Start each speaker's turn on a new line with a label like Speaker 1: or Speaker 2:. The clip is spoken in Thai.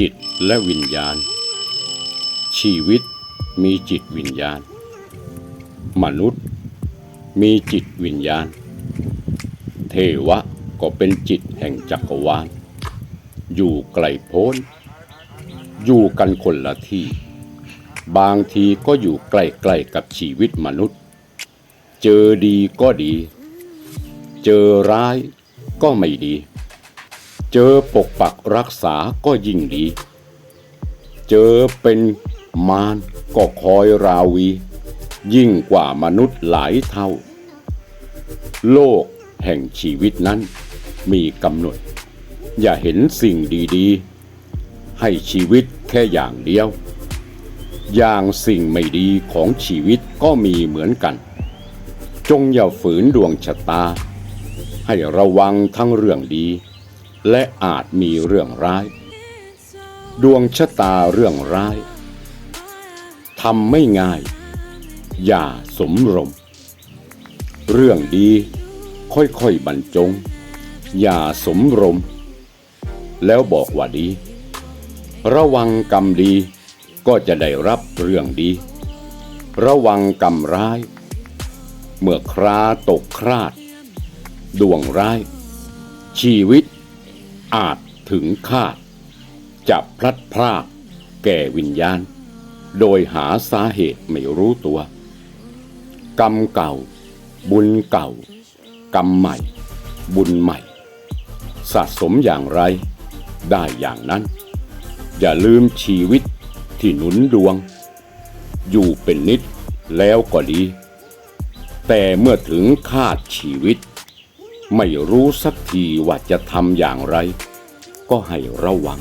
Speaker 1: จิตและวิญญาณ ชีวิตมีจิตวิญญาณ มนุษย์มีจิตวิญญาณ เทวะก็เป็นจิตแห่งจักรวาล อยู่ไกลโพ้น อยู่กันคนละที่ บางทีก็อยู่ใกล้ๆกับชีวิตมนุษย์ เจอดีก็ดี เจอร้ายก็ไม่ดี เจอปกปักรักษาก็ยิ่งดี เจอเป็นมารก็คอยราวี ยิ่งกว่ามนุษย์หลายเท่า โลกแห่งชีวิตนั้นมีกำหนด อย่าเห็นสิ่งดีๆ ให้ชีวิตแค่อย่างเดียว อย่างสิ่งไม่ดีของชีวิตก็มีเหมือนกัน จงอย่าฝืนดวงชะตา ให้ระวังทั้งเรื่องดี และอาจมีเรื่องร้าย ดวงชะตาเรื่องร้ายทำไม่ง่าย อย่าสมรม เรื่องดีค่อยๆบรรจง อย่าสมรม แล้วบอกว่าดี ระวังกรรมดีก็จะได้รับเรื่องดี ระวังกรรมร้าย เมื่อคราตกคราด ดวงร้าย ชีวิต อาจถึงคาด จะพลัดพรากแก่วิญญาณ โดยหาสาเหตุไม่รู้ตัว กรรมเก่า บุญเก่า กรรมใหม่ บุญใหม่ สะสมอย่างไร ได้อย่างนั้น อย่าลืมชีวิตที่หนุนดวง อยู่เป็นนิดแล้วก็ดี แต่เมื่อถึงคาดชีวิต ไม่รู้สักทีว่าจะทำอย่างไร ก็ให้ระวัง